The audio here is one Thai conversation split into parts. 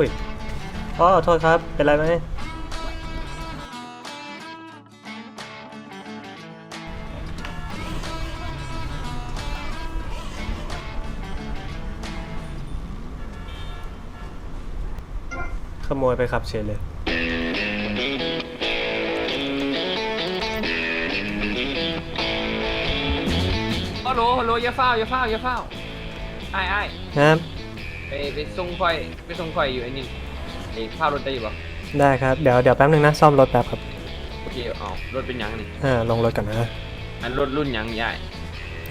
อุ้ยอ๋อโทษครับ เป็นไรไหมขโมยไปขับเฉยเลยฮัลโหลฮัลโหลอย่าเฝ้าอย่าเฝ้าอย่าเฝ้าไอ้ไอ้ายครับ ไปไปส่งข่อยไปส่งข่อยอยู่ไอ้นี่ไอ้ข้าวรถได้อยู่ปะได้ครับ เดี๋ยวเดี๋ยวแป๊บนึงนะ ซ่อมรถแป๊บครับ โอเคเอารถเป็นหยังนี่อ่าลงรถก่อนนะอันรถรุ่นหยังนี่ไอ้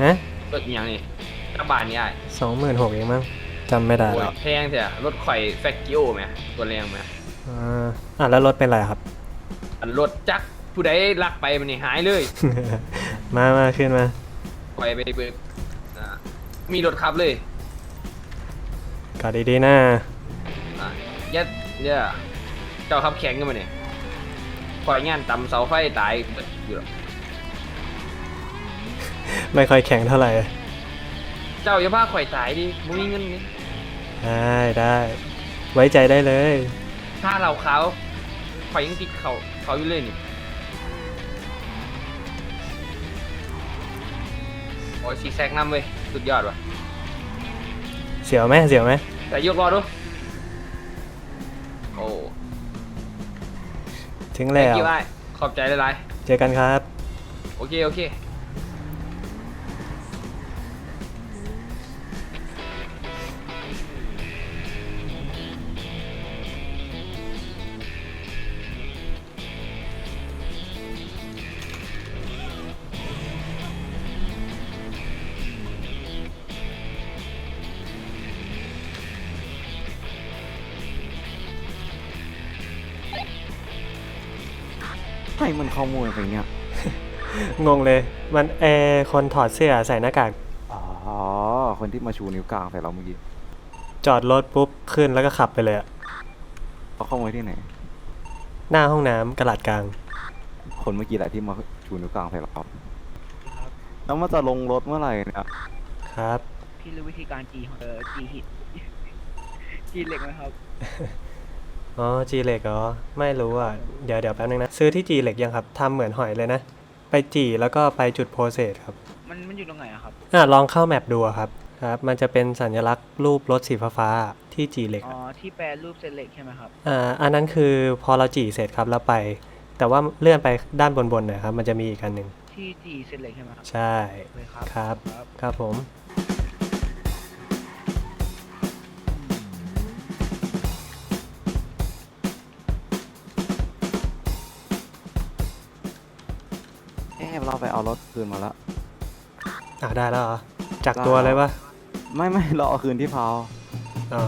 ฮะรถหยังนี่กระบะนี่ไอ้สองหมื่นหกเองมั้งจำไม่ได้โอ้ยแล้วแพงเสียรถข่อยแฟกกิโอไหมตัวแรงไหมอ่าอะแล้วรถเป็นไรครับ อันรถจักรผู้ใดลักไปมันนี่หายเลยมามาขึ้นมา ข่อยไปเบิกอ่ามีรถขับเลย กอดดีๆนะอะยัดเนี่ยเจ้าขับแข็งกันมาเนี่ยข่อยงานตำเสาไฟตายเบิดอยู่หรอกไม่ค่อยแข็งเท่าไหร่เจ้าอย่าพาข่อยตายดิมึงมีเงินนี่ได้ได้ไว้ใจได้เลย ถ้าเราเขาข่อยยังติดเขาเขาอยู่เลยนี่โอ้ยซีแซกน้ำเว้ยสุดยอดว่ะเสียวไหมเสียวไหม แต่ยกรอดูโอ้ถึงแล้แล้ววไอ้ขอบใจหลายเจอกันครับๆโอเค โอเค ให้มันข้อมูลไปเนี่ย งงเลย มันเออคนถอดเสื้อใส่หน้ากากอ๋อ คนที่มาชูนิ้วกลางใส่เราเมื่อกี้จอดรถปุ๊บขึ้นแล้วก็ขับไปเลยอะเขาเข้ามาที่ไหน หน้าห้องน้ำกระดาษกลาง คนเมื่อกี้แหละที่มาชูนิ้วกลางใส่เราแล้วมันจะลงรถเมื่อไหร่เนี่ยครับ พี่รู้วิธีการจีเออจีหินจีเหล็กไหมครับ อ๋อจีเหล็กเหรอ ไม่รู้อะ เดี๋ยวเดี๋ยวแป๊บนึงนะ ซื้อที่จีเหล็กยังครับทำเหมือนหอยเลยนะ ไปจีแล้วก็ไปจุดโพเซสครับ มันมันอยู่ตรงไหนอะครับ อะลองเข้าแมปดูอะครับครับ มันจะเป็นสัญลักษณ์รูปรถสีฟ้าๆที่จีเหล็กอ๋อ อะที่แปรรูปเซนเหล็กใช่ไหมครับ อ่าอันนั้นคือพอเราจีเสร็จครับแล้วไป แต่ว่าเลื่อนไปด้านบนๆหน่อยครับ มันจะมีอีกอันหนึ่งที่จีเซนเหล็กใช่ไหมครับใช่ เลยครับครับ ครับครับผม เอ๊ะเราไปเอารถคืนมาแล้ว อ่าได้แล้วเหรอจากตัวเลยปะไม่ไม่เราเอาคืนที่พาวอ๋อ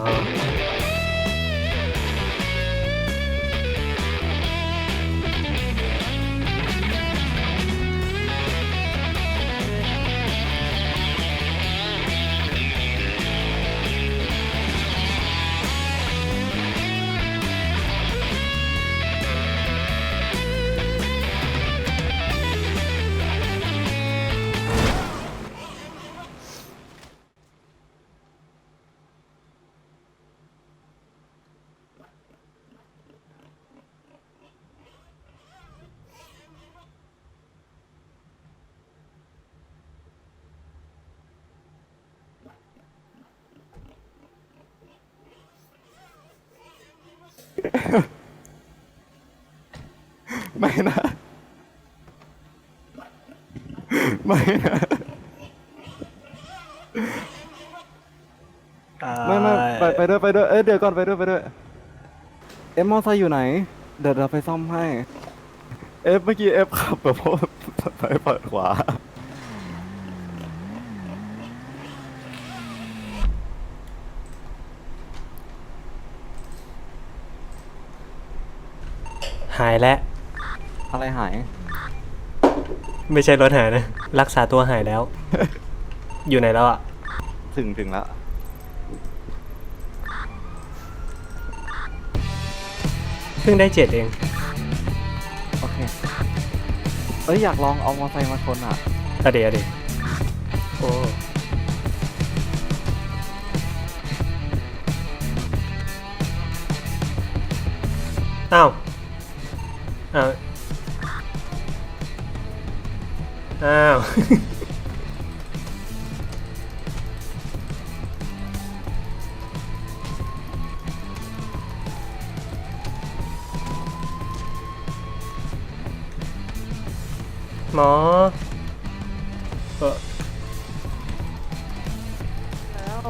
ไม่นะ ไม่นะไม่ไม่ไปไปด้วยไปด้วยเอ้ยเดี๋ยวก่อนไปด้วยไปด้วย เอฟมอไซค์อยู่ไหน เดี๋ยวเราไปซ่อมให้ เอฟเมื่อกี้เอฟขับแบบว่าไปเปิดขวา หายแล้ว อะไรหาย ไม่ใช่รถหายนะ รักษาตัวหายแล้ว อยู่ไหนแล้วอะ ถึงถึงแล้ว เพิ่งได้เจ็ดเอง โอเค เอ้ย อยากลองเอามอไซค์มาชนอะ อะเดี๋ยวดิโอ้อ้าว อ้าว อ้าว หมอเออแล้ว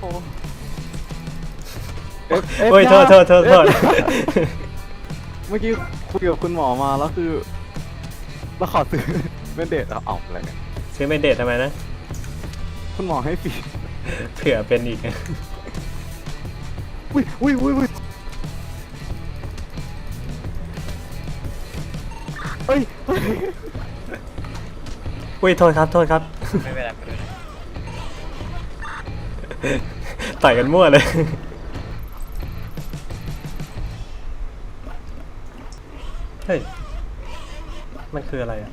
เอฟเอฟโอ้ยย่าโทษโทษโทษโทษ เอฟเมื่อกี้คุยกับคุณหมอมาแล้วคือแล้วขอซื้อเป็นเดทเอาเอาอะไรเนี่ยซื้อเมนเดตทำไมนะ คุณหมอให้ฟรีเผื่อเป็นอีก อุ้ยอุ้ยอุ้ยอุ้ยเฮ้ยเฮ้ยอุ้ยโทษครับโทษครับ ไม่เป็นไรไม่เป็นไร ต่อยกันมั่วเลย เฮ้ย มันคืออะไรอะ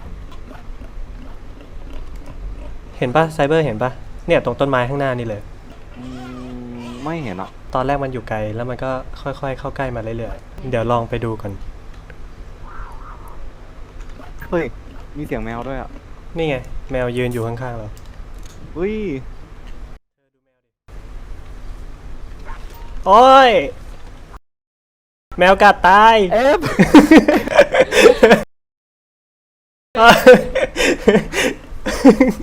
เห็นปะไซเบอร์เห็นปะเนี่ยตรงต้นไม้ข้างหน้านี่เลย อืมไม่เห็นอะตอนแรกมันอยู่ไกลแล้วมันก็ค่อยๆ เข้าใกล้มาเรื่อยๆ เดี๋ยวลองไปดูก่อน เฮ้ย มีเสียงแมวด้วยอะนี่ไง แมวยืนอยู่ข้างๆเรา อุ้ยโอ้ย แมวกัดตาย เอฟ Ha